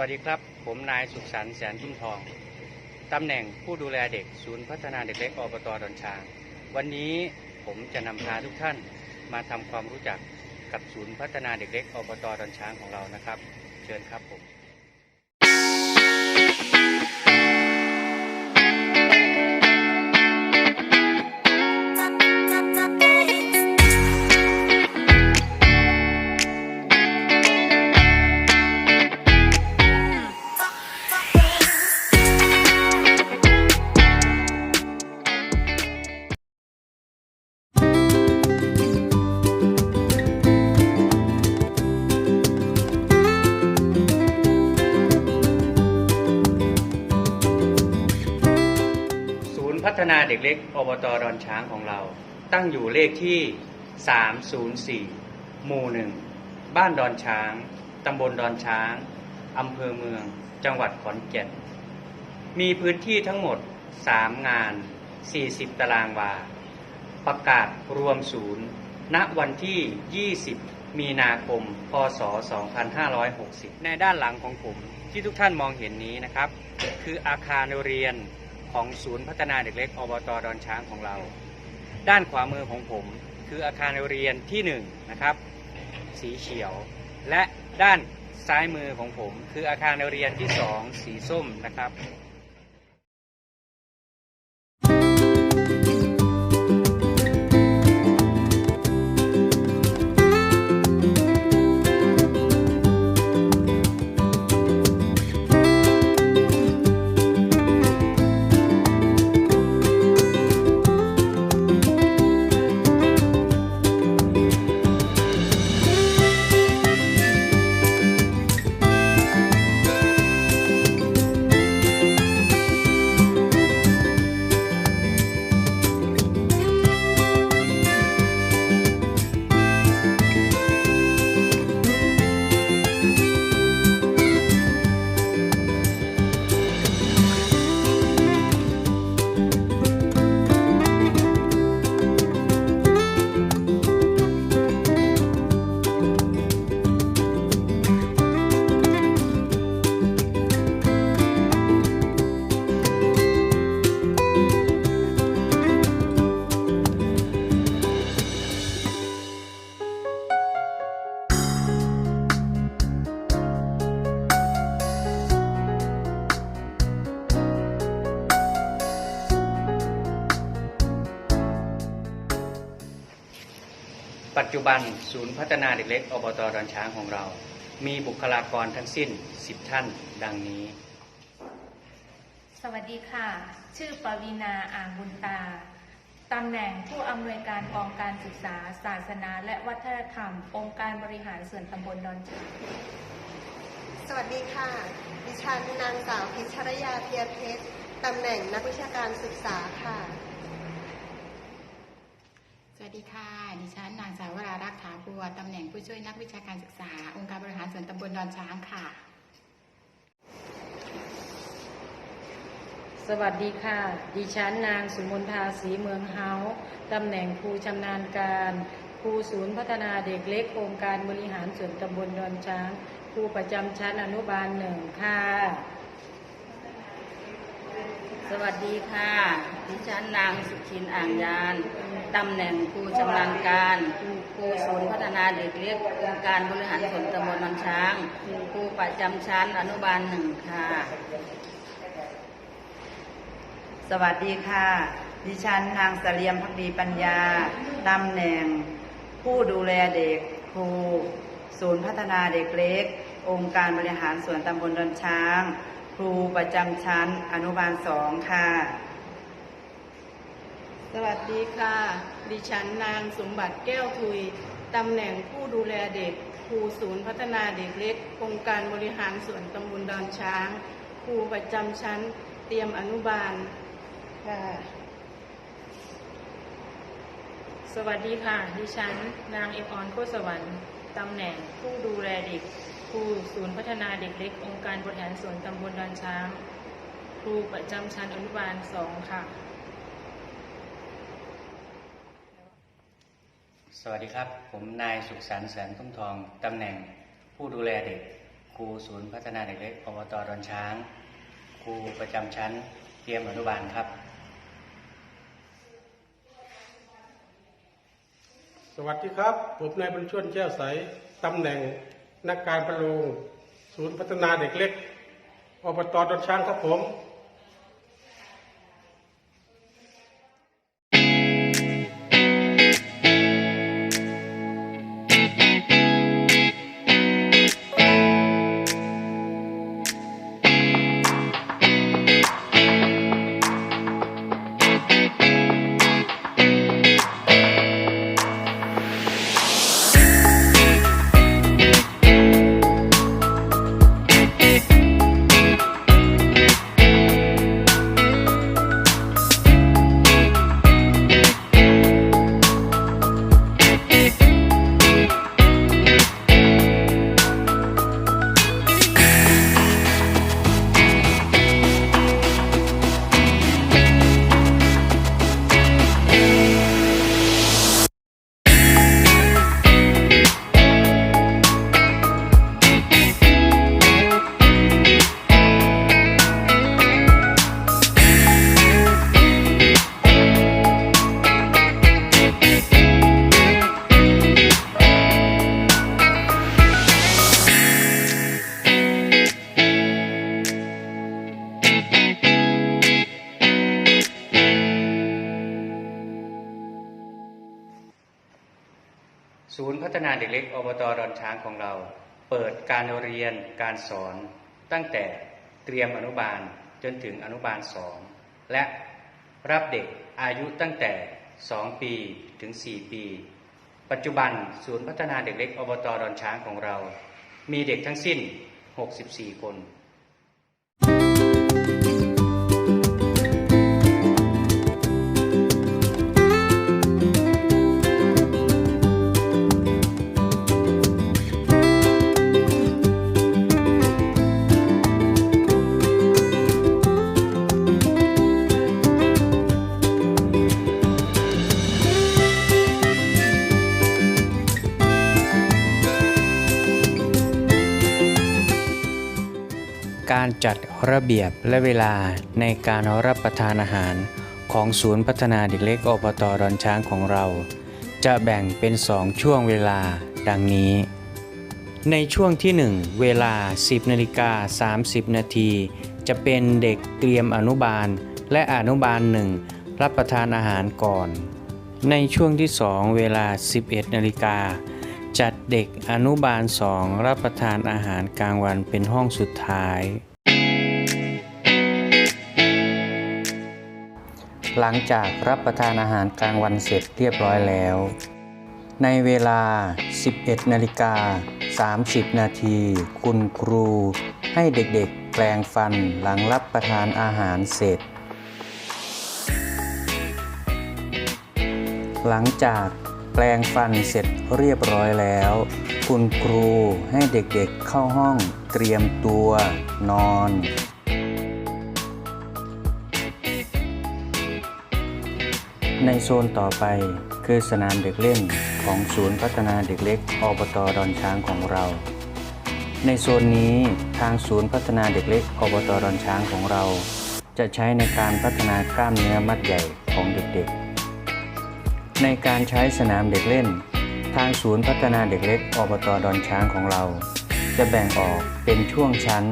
วัสดีครับ ผมนายสุขสรรแสนทุ่มทอง ตำแหน่งผู้ดูแลเด็กศูนย์พัฒนาเด็กเล็กอบตดอนช้าง วันนี้ผมจะนำพาทุกท่านมาทำความรู้จักกับศูนย์พัฒนาเด็กเล็กอบตดอนช้างของเรานะครับ เชิญครับผม นย์พัฒนาเด็กเล็กอบตดอนช้างของเรา ตั้งอยู่เลขที่ 304 หมู่หนึ่งบ้านดอนช้าง ตำบลดอนช้าง อำเภอเมือง จังหวัดขอนแก่น มีพื้นที่ทั้งหมด 3 งาน 40 ตารางวา ประกาศรวมศูนย์ ณ วันที่ 20 มีนาคม พศ 2560 ในด้านหลังของผมที่ทุกท่านมองเห็นนี้นะครับ คืออาคารเรียน ของศูนย์พัฒนาเด็กเล็กอบตดอนช้างของเรา ด้านขวามือของผมคืออาคารเรียนที่หนึ่งนะครับ สีเขียว และด้านซ้ายมือของผม คืออาคารเรียนที่สองสีส้มนะครับ จจุบันศูนย์พัฒนาเด็กเล็กอบตดอนช้างของเรา มีบุคลากรทั้งสิ้น 10 ท่านดังนี้ สวัสดีค่ะ ชื่อปวีนาอ่างบุญตาตำแหน่งผู้อำนวยการกองการศึกษา ศาสนา และวัฒนธรรม องค์การบริหารส่วนตำบลดอนช้างสวัสดีค่ะ ดิฉันนางสาวพิชรยาเพียรเพชรตำแหน่งนักวิชาการศึกษาค่ะสวัส ดีค่ะ ดิฉันนางสาววรารักษ์ถาบัวตำแหน่งผู้ช่วยนักวิชาการศึกษา องค์การบริหารส่วนตำบลดอนช้างค่ะ สวัสดีค่ะ ดิฉันนางสุมนทาศรีเมืองเฮาตำแหน่งครูชำนาญการครูศูนย์พัฒนาเด็กเล็กองค์การบริหารส่วนตำบลดอนช้างครูประจำชั้นอนุบาลหนึ่งค่ะ วัสดีค่ะ ดิฉันนางสุขินอ่างยาน ตำแหน่งครูชำนาญการครูศูนย์พัฒนาเด็กเล็กองค์การบริหารส่วนตำบลนนช้าง ครูประจำชั้นอนุบาลหนึ่งค่ะ สวัสดีค่ะ ดิฉันนางเสลียมพักดีปัญญา ตำแหน่ง ผู้ดูแลเด็กครูศูนย์พัฒนาเด็กเล็ก องค์การบริหารส่วนตำบลดอนช้าง ครูประจำชั้นอนุบาลสองค่ะ สวัสดีค่ะ ดิฉันนางสมบัติแก้วทุย ตำแหน่งผู้ดูแลเด็ก ครูศูนย์พัฒนาเด็กเล็กองค์การบริหารส่วนตำบลดอนช้าง ครูประจำชั้นเตรียมอนุบาลค่ะสวัสดีค่ะ ดิฉัน นางเอพรโคตรสวรรค์ ตำแหน่งผู้ดูแลเด็ก ครูศูนย์พัฒนาเด็กเล็ก องค์การบริหารส่วนตำบลดอนช้าง ครูประจำชั้นอนุบาลสองค่ะ สวัสดีครับ ผมนายสุขสันต์แสนทุ่มทองตำแหน่งผู้ดูแลเด็ก ครูศูนย์พัฒนาเด็กเล็กอบตดอนช้าง ครูประจำชั้นเตรียมอนุบาลครับ สวัสดีครับ ผมนายบุญชวนแก้วใสตำแหน่งนักการประโลงศูนย์พัฒนาเด็กเล็กอบตดอนช้างครับผม เด็กเล็กอบตดอนช้างของเรา เปิดการเรียนการสอนตั้งแต่เตรียมอนุบาลจนถึงอนุบาลสองและรับเด็กอายุตั้งแต่ 2 ปีถึง 4 ปี ปัจจุบันศูนย์พัฒนาเด็กเล็กอบตดอนช้างของเรา มีเด็กทั้งสิ้น 64 คน จัดระเบียบและเวลาในการรับประทานอาหารของศูนย์พัฒนาเด็กเล็กอบตดอนช้างของเรา จะแบ่งเป็น 2 ช่วงเวลาดังนี้ ในช่วงที่ 1 เวลา 10นาฬิกา30 นาทีจะเป็นเด็กเตรียมอนุบาลและอนุบาลหนึ่งรับประทานอาหารก่อน ในช่วงที่ 2 เวลา 11นาฬิกาจัดเด็กอนุบาล 2 รับประทานอาหารกลางวันเป็นห้องสุดท้าย หลังจากรับประทานอาหารกลางวันเสร็จเรียบร้อยแล้ว ในเวลา 11 นาฬิกา 30 นาที คุณครูให้เด็กๆแปลงฟันหลังรับประทานอาหารเสร็จ หลังจากแปลงฟันเสร็จเรียบร้อยแล้ว คุณครูให้เด็กๆเข้าห้องเตรียมตัวนอน ในโซนต่อไปคือสนามเด็กเล่นของศูนย์พัฒนาเด็กเล็กอบตดอนช้างของเรา ในโซนนี้ทางศูนย์พัฒนาเด็กเล็กอบตดอนช้างของเรา จะใช้ในการพัฒนากล้ามเนื้อมัดใหญ่ของเด็กๆ ในการใช้สนามเด็กเล่น ทางศูนย์พัฒนาเด็กเล็กอบตดอนช้างของเรา จะแบ่งออกเป็นช่วงชั้น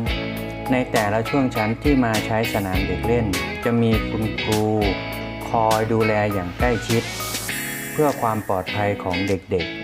ในแต่ละช่วงชั้นที่มาใช้สนามเด็กเล่น จะมีคุณครู อยดูแลอย่างใกล้ชิด เพื่อความปลอดภัยของเด็กๆ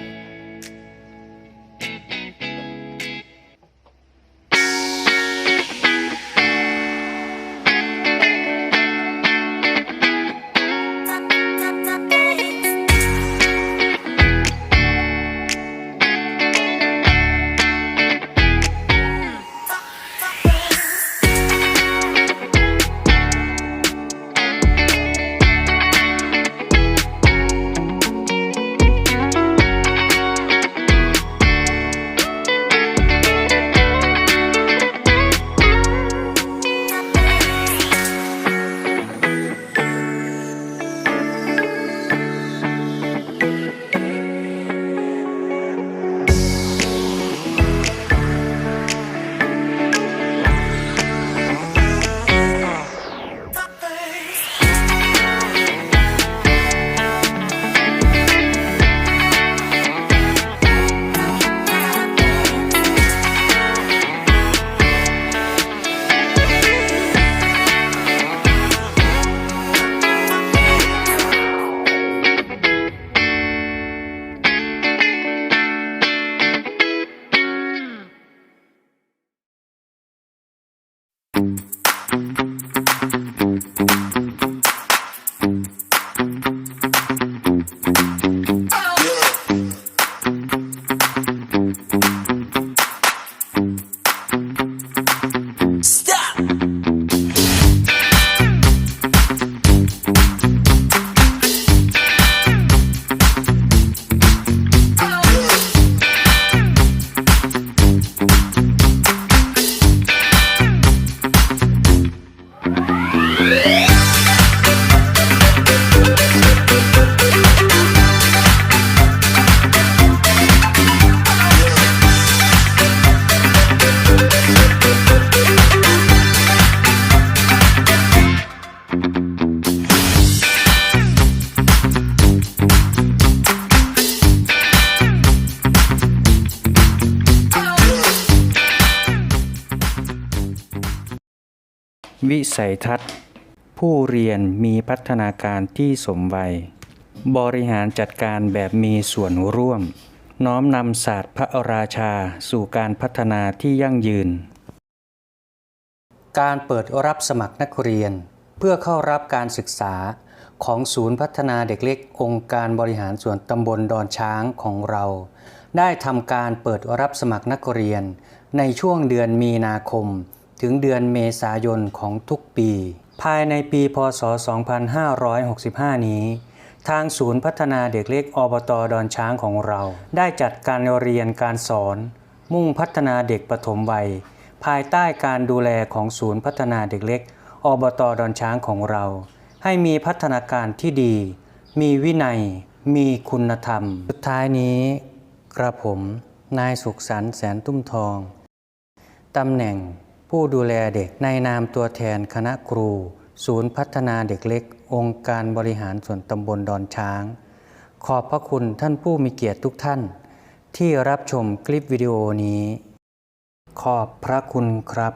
วิสัยทัศน์ ผู้เรียนมีพัฒนาการที่สมวัย บริหารจัดการแบบมีส่วนร่วม น้อมนำศาสตร์พระราชาสู่การพัฒนาที่ยั่งยืน การเปิดรับสมัครนักเรียน เพื่อเข้ารับการศึกษาของศูนย์พัฒนาเด็กเล็กองค์การบริหารส่วนตำบลดอนช้างของเรา ได้ทำการเปิดรับสมัครนักเรียน ในช่วงเดือนมีนาคม ถึงเดือนเมษายนของทุกปี ภายในปีพศ 2565 นี้ ทางศูนย์พัฒนาเด็กเล็กอบตดอนช้างของเรา ได้จัดการเรียนการสอน มุ่งพัฒนาเด็กปฐมวัย ภายใต้การดูแลของศูนย์พัฒนาเด็กเล็กอบตดอนช้างของเรา ให้มีพัฒนาการที่ดี มีวินัย มีคุณธรรม สุดท้ายนี้กระผม นายสุขสันต์แสนตุ้มทอง ตำแหน่ง ผู้ดูแลเด็กในนามตัวแทนคณะครู ศูนย์พัฒนาเด็กเล็ก องค์การบริหารส่วนตำบลดอนช้าง ขอบพระคุณท่านผู้มีเกียรติทุกท่าน ที่รับชมคลิปวิดีโอนี้ ขอบพระคุณครับ